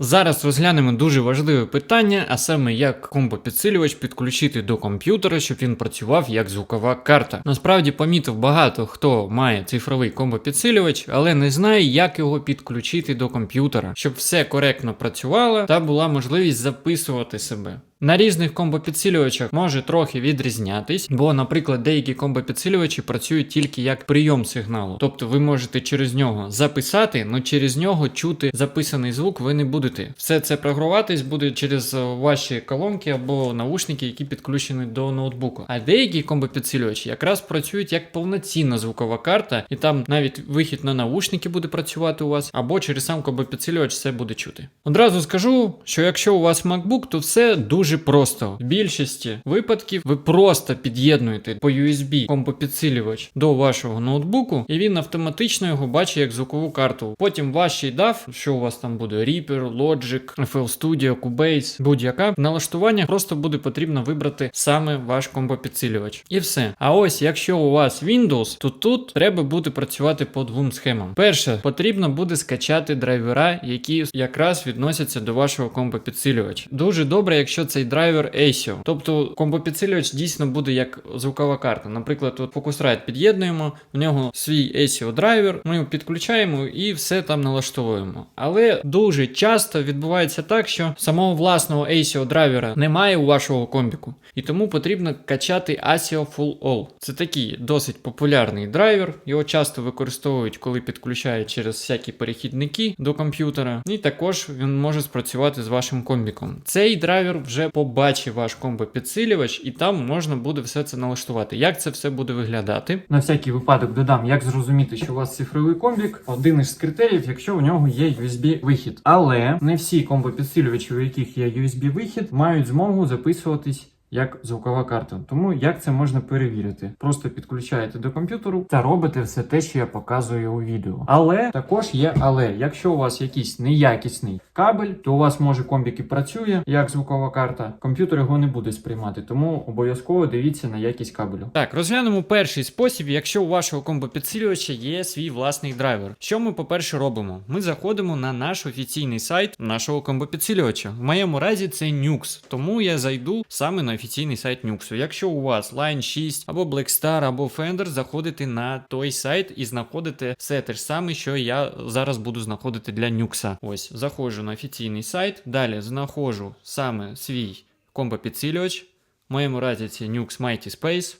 Зараз розглянемо дуже важливе питання, а саме як комбо-підсилювач підключити до комп'ютера, щоб він працював як звукова карта. Насправді помітив багато хто має цифровий комбо-підсилювач, але не знає, як його підключити до комп'ютера, щоб все коректно працювало та була можливість записувати себе. На різних комбо-підсилювачах може трохи відрізнятись, бо, наприклад, деякі комбо-підсилювачі працюють тільки як прийом сигналу. Тобто ви можете через нього записати, але через нього чути записаний звук ви не будете. Все це програватись буде через ваші колонки або наушники, які підключені до ноутбуку. А деякі комбо-підсилювачі якраз працюють як повноцінна звукова карта, і там навіть вихід на наушники буде працювати у вас, або через сам комбо-підсилювач все буде чути. Одразу скажу, що якщо у вас MacBook, то все дуже просто. В більшості випадків ви просто під'єднуєте по USB комбо-підсилювач до вашого ноутбуку, і він автоматично його бачить як звукову карту. Потім ваш DAV, що у вас там буде, Reaper, Logic, FL Studio, Cubase, будь-яка в налаштуваннях просто буде потрібно вибрати саме ваш комбо-підсилювач. І все. А ось якщо у вас Windows, то тут треба буде працювати по двом схемам. Перше, потрібно буде скачати драйвера, які якраз відносяться до вашого комбо-підсилювача. Дуже добре, якщо цей драйвер ASIO. Тобто комбо-підсилювач дійсно буде як звукова карта. Наприклад, тут Focusrite під'єднуємо, в нього свій ASIO драйвер, ми його підключаємо і все там налаштовуємо. Але дуже часто відбувається так, що самого власного ASIO драйвера немає у вашого комбіку, і тому потрібно качати ASIO Full All. Це такий досить популярний драйвер. Його часто використовують, коли підключають через всякі перехідники до комп'ютера. І також він може спрацювати з вашим комбіком. Цей драйвер вже побачив ваш комбо-підсилювач, і там можна буде все це налаштувати. Як це все буде виглядати? На всякий випадок додам, як зрозуміти, що у вас цифровий комбік. Один із критеріїв, якщо у нього є USB вихід. Але не всі комбо-підсилювачі, у яких є USB вихід, мають змогу записуватись. Як звукова карта. Тому як це можна перевірити? Просто підключаєте до комп'ютеру та робите все те, що я показую у відео. Але також є але. Якщо у вас якийсь неякісний кабель, то у вас може комбік і працює як звукова карта. Комп'ютер його не буде сприймати, тому обов'язково дивіться на якість кабелю. Так, розглянемо перший спосіб, якщо у вашого комбо-підсилювача є свій власний драйвер. Що ми, по-перше, робимо? Ми заходимо на наш офіційний сайт нашого комбо-підсилювача. В моєму разі це Nux, тому я зайду саме на офіційний сайт Nux. Якщо у вас Line 6 або Blackstar, або Fender, заходите на той сайт і знаходите все те ж саме, що я зараз буду знаходити для Nux. Ось, заходжу на офіційний сайт, далі знаходжу саме свій комбо-підсилювач. В моєму разі це Nux Mighty Space.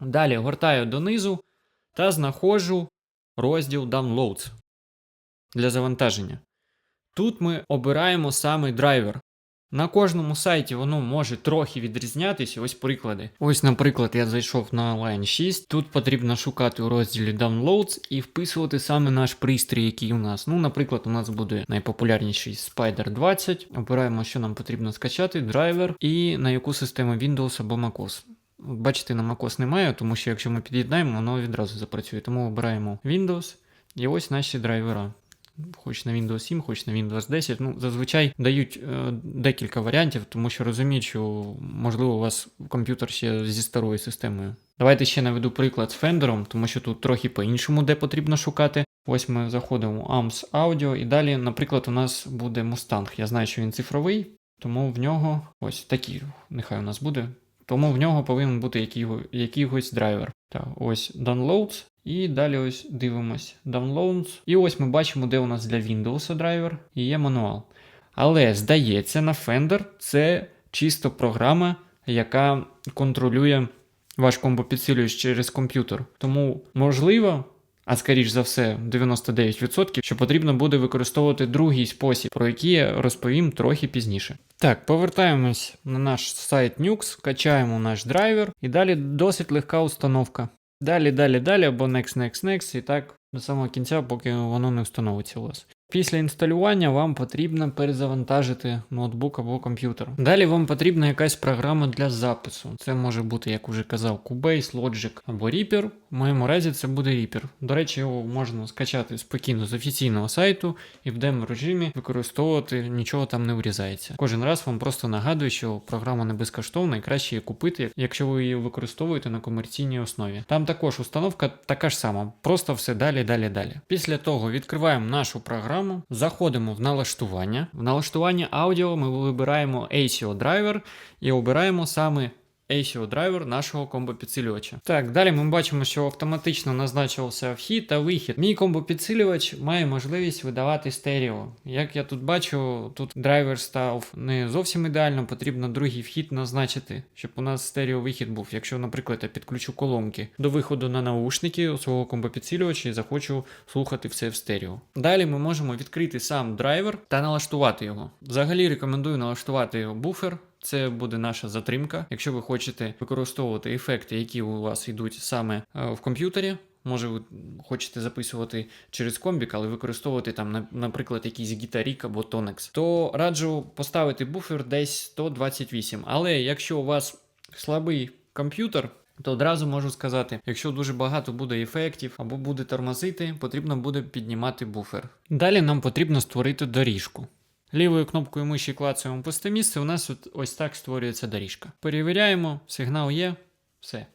Далі гортаю донизу та знаходжу розділ Downloads для завантаження. Тут ми обираємо саме драйвер. На кожному сайті воно може трохи відрізнятися. Ось приклади. Ось, наприклад, я зайшов на Line 6. Тут потрібно шукати у розділі Downloads і вписувати саме наш пристрій, який у нас. Ну, наприклад, у нас буде найпопулярніший Spider 20. Обираємо, що нам потрібно скачати, драйвер і на яку систему Windows або MacOS. Бачите, на MacOS немає, тому що якщо ми під'єднаємо, воно відразу запрацює. Тому обираємо Windows і ось наші драйвера. Хоч на Windows 7, хоч на Windows 10. Ну, зазвичай дають е, декілька варіантів, тому що розуміють, що можливо у вас комп'ютер ще зі старою системою. Давайте ще наведу приклад з Fender, тому що тут трохи по-іншому, де потрібно шукати. Ось ми заходимо в AMS Audio, і далі, наприклад, у нас буде Mustang. Я знаю, що він цифровий, тому в нього ось такий, нехай у нас буде. Тому в нього повинен бути який, якийсь драйвер. Так, ось Downloads. І далі ось дивимось Downloads. І ось ми бачимо, де у нас для Windows драйвер і є мануал. Але здається, на Fender це чисто програма, яка контролює ваш комбо-підсилювач через комп'ютер. Тому можливо. А скоріш за все, 99%, що потрібно буде використовувати другий спосіб, про який я розповім трохи пізніше. Так, повертаємось на наш сайт Nux, качаємо наш драйвер, і далі досить легка установка. Далі, далі, далі, або next, next, next, і так до самого кінця, поки воно не встановиться у вас. Після інсталювання вам потрібно перезавантажити ноутбук або комп'ютер. Далі вам потрібна якась програма для запису. Це може бути, як уже казав, Cubase, Logic або Reaper. В моєму разі це буде Reaper. До речі, його можна скачати спокійно з офіційного сайту і в демо-режимі використовувати, нічого там не врізається. Кожен раз вам просто нагадую, що програма не безкоштовна і краще її купити, якщо ви її використовуєте на комерційній основі. Там також установка така ж сама, просто все далі, далі, далі. Після того відкриваємо нашу програму програму, заходимо в налаштування. В налаштування аудіо ми вибираємо ACO драйвер і обираємо саме ACO драйвер нашого комбо-підсилювача. Так, далі ми бачимо, що автоматично назначився вхід та вихід. Мій комбо-підсилювач має можливість видавати стерео. Як я тут бачу, тут драйвер став не зовсім ідеально, потрібно другий вхід назначити, щоб у нас стерео-вихід був. Якщо, наприклад, я підключу колонки до виходу на наушники свого комбо-підсилювача і захочу слухати все в стерео. Далі ми можемо відкрити сам драйвер та налаштувати його. Взагалі рекомендую налаштувати його буфер. Це буде наша затримка. Якщо ви хочете використовувати ефекти, які у вас йдуть саме е, в комп'ютері. Може, ви хочете записувати через комбік, але використовувати там, наприклад, якийсь гітарік або тонекс, то раджу поставити буфер десь 128. Але якщо у вас слабий комп'ютер, то одразу можу сказати, якщо дуже багато буде ефектів або буде тормозити, потрібно буде піднімати буфер. Далі нам потрібно створити доріжку. Лівою кнопкою миші клацаємо пусте місце, у нас от ось так створюється доріжка. Перевіряємо, сигнал є, все.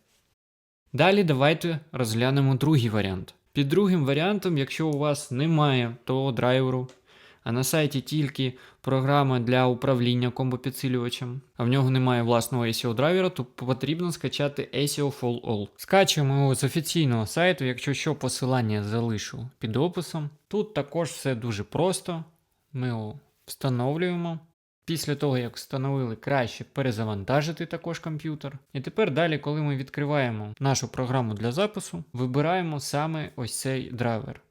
Далі давайте розглянемо другий варіант. Під другим варіантом, якщо у вас немає того драйверу, а на сайті тільки програма для управління комбо-підсилювачем, а в нього немає власного ACO драйвера, то потрібно скачати ACO Full All. Скачуємо його з офіційного сайту, якщо що, посилання залишу під описом. Тут також все дуже просто. Ми його встановлюємо. Після того, як встановили, краще перезавантажити також комп'ютер. І тепер далі, коли ми відкриваємо нашу програму для запису, вибираємо саме ось цей драйвер.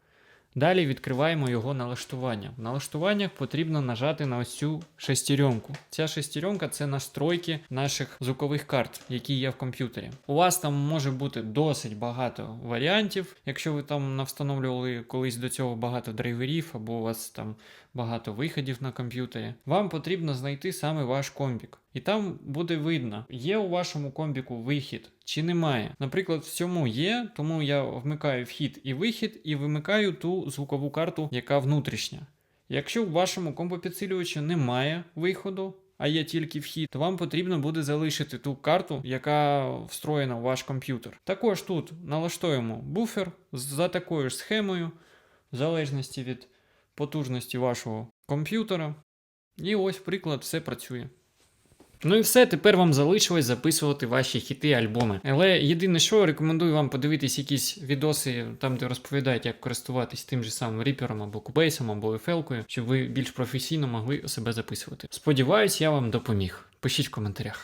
Далі відкриваємо його налаштування. В налаштуваннях потрібно нажати на ось цю шестеренку. Ця шестеренка це настройки наших звукових карт, які є в комп'ютері. У вас там може бути досить багато варіантів, якщо ви там навстановлювали колись до цього багато драйверів, або у вас там багато виходів на комп'ютері. Вам потрібно знайти саме ваш комбік. І там буде видно, є у вашому комбіку вихід чи немає. Наприклад, в цьому є, тому я вмикаю вхід і вихід, і вимикаю ту звукову карту, яка внутрішня. Якщо в вашому компопідсилювачі немає виходу, а є тільки вхід, то вам потрібно буде залишити ту карту, яка встроєна в ваш комп'ютер. Також тут налаштуємо буфер за такою ж схемою, в залежності від потужності вашого комп'ютера. І ось приклад, все працює. Ну і все, тепер вам залишилось записувати ваші хіти альбоми. Але єдине, що рекомендую вам подивитись якісь відоси, там де розповідають, як користуватись тим же самим ріпером або кубейсом, або ефелкою, щоб ви більш професійно могли себе записувати. Сподіваюсь, я вам допоміг. Пишіть в коментарях.